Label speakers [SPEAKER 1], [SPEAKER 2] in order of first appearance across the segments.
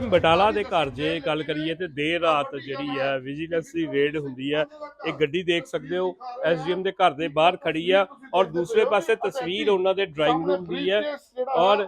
[SPEAKER 1] ਬਟਾਲਾ ਦੇ ਘਰ ਜੇ ਗੱਲ ਕਰੀਏ ਤੇ ਦੇਰ ਰਾਤ ਜਿਹੜੀ ਹੈ ਵਿਜੀਲੈਂਸ ਦੀ ਰੇਡ ਹੁੰਦੀ ਹੈ, ਇਹ ਗੱਡੀ ਦੇਖ ਸਕਦੇ ਹੋ ਐਸਡੀਐਮ ਦੇ ਘਰ ਦੇ ਬਾਹਰ ਖੜੀ ਆ ਔਰ ਦੂਸਰੇ ਪਾਸੇ ਤਸਵੀਰ ਉਹਨਾਂ ਦੇ ਡਰਾਇੰਗ ਰੂਮ ਦੀ ਹੈ ਔਰ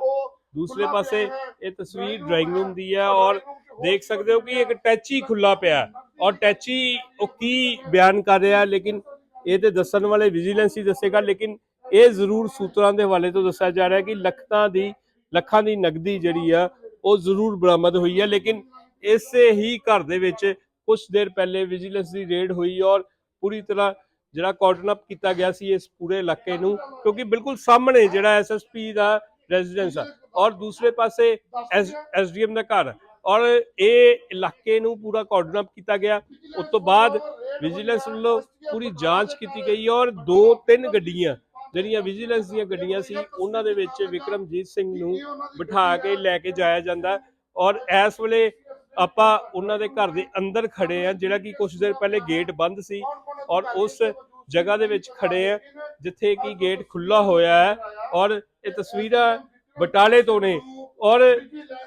[SPEAKER 1] ਦੂਸਰੇ ਪਾਸੇ ਇਹ ਤਸਵੀਰ ਡਰਾਇੰਗ ਰੂਮ ਦੀ ਹੈ ਔਰ ਦੇਖ ਸਕਦੇ ਹੋ ਕਿ ਇੱਕ ਟੈਚੀ ਖੁੱਲਾ ਪਿਆ ਔਰ ਟੈਚੀ ਉਹ ਕੀ ਬਿਆਨ ਕਰ ਰਿਹਾ ਲੇਕਿਨ ਇਹ ਤੇ ਦੱਸਣ ਵਾਲੇ ਵਿਜੀਲੈਂਸ ਹੀ ਦੱਸੇਗਾ, ਲੇਕਿਨ ਇਹ ਜ਼ਰੂਰ ਸੂਤਰਾਂ ਦੇ ਹਵਾਲੇ ਤੋਂ ਦੱਸਿਆ ਜਾ ਰਿਹਾ ਕਿ ਲੱਖਾਂ ਦੀ ਲੱਖਾਂ ਦੀ ਨਗਦੀ ਜਿਹੜੀ ਆ ਉਹ ਜ਼ਰੂਰ ਬਰਾਮਦ ਹੋਈ ਹੈ, ਲੇਕਿਨ ਇਸੇ ਹੀ ਘਰ ਦੇ ਵਿੱਚ ਕੁਝ ਦੇਰ ਪਹਿਲੇ ਵਿਜੀਲੈਂਸ ਦੀ ਰੇਡ ਹੋਈ ਔਰ ਪੂਰੀ ਤਰ੍ਹਾਂ ਜਿਹੜਾ ਕਾਰਡਨ ਅਪ ਕੀਤਾ ਗਿਆ ਸੀ ਇਸ ਪੂਰੇ ਇਲਾਕੇ ਨੂੰ, ਕਿਉਂਕਿ ਬਿਲਕੁਲ ਸਾਹਮਣੇ ਜਿਹੜਾ ਐਸਐਸਪੀ ਦਾ ਰੈਜ਼ੀਡੈਂਸ ਆ ਔਰ ਦੂਸਰੇ ਪਾਸੇ ਐਸਡੀਐਮ ਦਾ ਘਰ ਔਰ ਇਹ ਇਲਾਕੇ ਨੂੰ ਪੂਰਾ ਕਾਰਡਨ ਅਪ ਕੀਤਾ ਗਿਆ। ਉਸ ਤੋਂ ਬਾਅਦ ਵਿਜੀਲੈਂਸ ਵੱਲੋਂ ਪੂਰੀ ਜਾਂਚ ਕੀਤੀ ਗਈ ਔਰ ਦੋ ਤਿੰਨ ਗੱਡੀਆਂ ਜਿਹੜੀਆਂ ਵਿਜੀਲੈਂਸ ਦੀਆਂ ਗੱਡੀਆਂ ਸੀ, ਉਹਨਾਂ ਦੇ ਵਿੱਚ ਵਿਕਰਮਜੀਤ ਸਿੰਘ ਨੂੰ ਬਿਠਾ ਕੇ ਲੈ ਕੇ ਜਾਇਆ ਜਾਂਦਾ ਔਰ ਇਸ ਵੇਲੇ ਆਪਾਂ ਉਹਨਾਂ ਦੇ ਘਰ ਦੇ ਅੰਦਰ ਖੜੇ ਆ ਜਿਹੜਾ ਕਿ ਕੁਝ ਦੇਰ ਪਹਿਲੇ ਗੇਟ ਬੰਦ ਸੀ ਔਰ ਉਸ ਜਗ੍ਹਾ ਦੇ ਵਿੱਚ ਖੜੇ ਆ ਜਿੱਥੇ ਕਿ ਗੇਟ ਖੁੱਲਾ ਹੋਇਆ ਹੈ ਔਰ ਇਹ ਤਸਵੀਰਾਂ ਬਟਾਲੇ ਤੋਂ ਨੇ। ਔਰ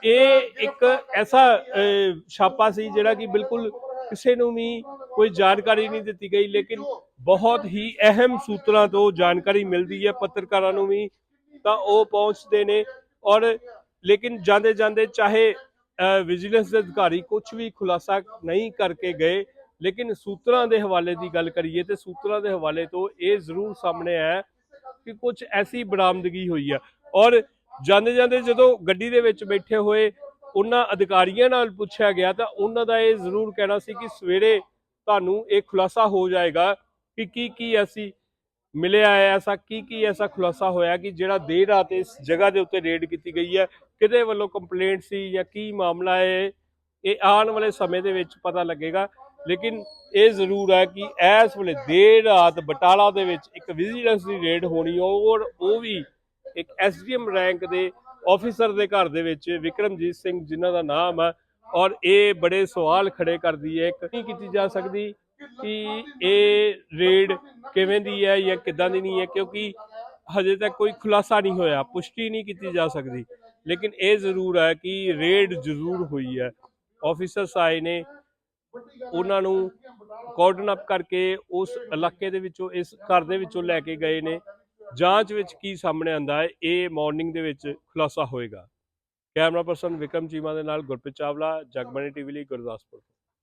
[SPEAKER 1] ਇਹ ਇੱਕ ਐਸਾ ਛਾਪਾ ਸੀ ਜਿਹੜਾ ਕਿ ਬਿਲਕੁਲ ਕਿਸੇ ਨੂੰ ਵੀ ਕੋਈ ਜਾਣਕਾਰੀ ਨਹੀਂ ਦਿੱਤੀ ਗਈ ਲੇਕਿਨ ਬਹੁਤ ਹੀ ਅਹਿਮ ਸੂਤਰਾਂ ਤੋਂ ਜਾਣਕਾਰੀ ਮਿਲਦੀ ਹੈ ਪੱਤਰਕਾਰਾਂ ਨੂੰ ਵੀ ਤਾਂ ਉਹ ਪਹੁੰਚਦੇ ਨੇ। ਔਰ ਲੇਕਿਨ ਜਾਂਦੇ ਜਾਂਦੇ ਚਾਹੇ ਵਿਜੀਲੈਂਸ ਦੇ ਅਧਿਕਾਰੀ ਕੁਝ ਵੀ ਖੁਲਾਸਾ ਨਹੀਂ ਕਰਕੇ ਗਏ ਲੇਕਿਨ ਸੂਤਰਾਂ ਦੇ ਹਵਾਲੇ ਦੀ ਗੱਲ ਕਰੀਏ ਤੇ ਸੂਤਰਾਂ ਦੇ ਹਵਾਲੇ ਤੋਂ ਇਹ ਜ਼ਰੂਰ ਸਾਹਮਣੇ ਆਇਆ ਕਿ ਕੁਝ ਐਸੀ ਬਰਾਮਦਗੀ ਹੋਈ ਹੈ ਔਰ ਜਾਂਦੇ ਜਾਂਦੇ ਜਦੋਂ ਗੱਡੀ ਦੇ ਵਿੱਚ ਬੈਠੇ ਹੋਏ ਉਹਨਾਂ ਅਧਿਕਾਰੀਆਂ ਨਾਲ ਪੁੱਛਿਆ ਗਿਆ ਤਾਂ ਉਹਨਾਂ ਦਾ ਇਹ ਜ਼ਰੂਰ ਕਹਿਣਾ ਸੀ ਕਿ ਸਵੇਰੇ ਤੁਹਾਨੂੰ ਇਹ ਖੁਲਾਸਾ ਹੋ ਜਾਏਗਾ ਕਿ ਕੀ ਕੀ ਐਸੀ ਮਿਲਿਆ ਹੈ, ਐਸਾ ਕੀ ਕੀ ਐਸਾ ਖੁਲਾਸਾ ਹੋਇਆ ਕਿ ਜਿਹੜਾ ਦੇਰ ਰਾਤ ਇਸ ਜਗ੍ਹਾ ਦੇ ਉੱਤੇ ਰੇਡ ਕੀਤੀ ਗਈ ਹੈ, ਕਿਹਦੇ ਵੱਲੋਂ ਕੰਪਲੇਂਟ ਸੀ ਜਾਂ ਕੀ ਮਾਮਲਾ ਹੈ, ਇਹ ਆਉਣ ਵਾਲੇ ਸਮੇਂ ਦੇ ਵਿੱਚ ਪਤਾ ਲੱਗੇਗਾ। ਲੇਕਿਨ ਇਹ ਜ਼ਰੂਰ ਹੈ ਕਿ ਇਸ ਵੇਲੇ ਦੇਰ ਰਾਤ ਬਟਾਲਾ ਦੇ ਵਿੱਚ ਇੱਕ ਵਿਜੀਲੈਂਸ ਦੀ ਰੇਡ ਹੋਣੀ ਔਰ ਉਹ ਵੀ ਇੱਕ ਐਸਡੀਐਮ ਰੈਂਕ ਦੇ ਆਫੀਸਰ ਦੇ ਘਰ ਦੇ ਵਿੱਚ, ਵਿਕਰਮਜੀਤ ਸਿੰਘ ਜਿਨ੍ਹਾਂ ਦਾ ਨਾਮ ਹੈ ਔਰ ਇਹ ਬੜੇ ਸਵਾਲ ਖੜੇ ਕਰਦੀ ਹੈ। ਕੀ ਕੀਤੀ ਜਾ ਸਕਦੀ ਕਿ ਇਹ ਰੇਡ ਕਿਵੇਂ ਦੀ ਹੈ ਜਾਂ ਕਿੱਦਾਂ ਦੀ ਨਹੀਂ ਹੈ? ਕਿਉਂਕਿ ਹਜੇ ਤੱਕ ਕੋਈ ਖੁਲਾਸਾ ਨਹੀਂ ਹੋਇਆ, ਪੁਸ਼ਟੀ ਨਹੀਂ ਕੀਤੀ ਜਾ ਸਕਦੀ। ਲੇਕਿਨ ਇਹ ਜ਼ਰੂਰ ਹੈ ਕਿ ਰੇਡ ਜ਼ਰੂਰ ਹੋਈ ਹੈ। ਆਫੀਸਰਸ ਆਏ ਨੇ ਉਹਨਾਂ ਨੂੰ ਕਾਰਡਨ ਅਪ ਕਰਕੇ ਉਸ ਇਲਾਕੇ ਦੇ ਵਿੱਚੋਂ, ਇਸ ਘਰ ਦੇ ਵਿੱਚੋਂ ਲੈ ਕੇ ਗਏ ਨੇ। ਜਾਂਚ ਵਿੱਚ ਕੀ ਸਾਹਮਣੇ ਆਂਦਾ ਹੈ, ਇਹ ਮਾਰਨਿੰਗ ਦੇ ਵਿੱਚ ਖੁਲਾਸਾ ਹੋਏਗਾ। ਕੈਮਰਾ ਪਰਸਨ ਵਿਕਰਮ ਚੀਮਾ ਦੇ ਨਾਲ ਗੁਰਪ੍ਰੀਤ ਚਾਵਲਾ ਜਗਬਾਣੀ ਟੀਵੀ ਲਈ ਗੁਰਦਾਸਪੁਰ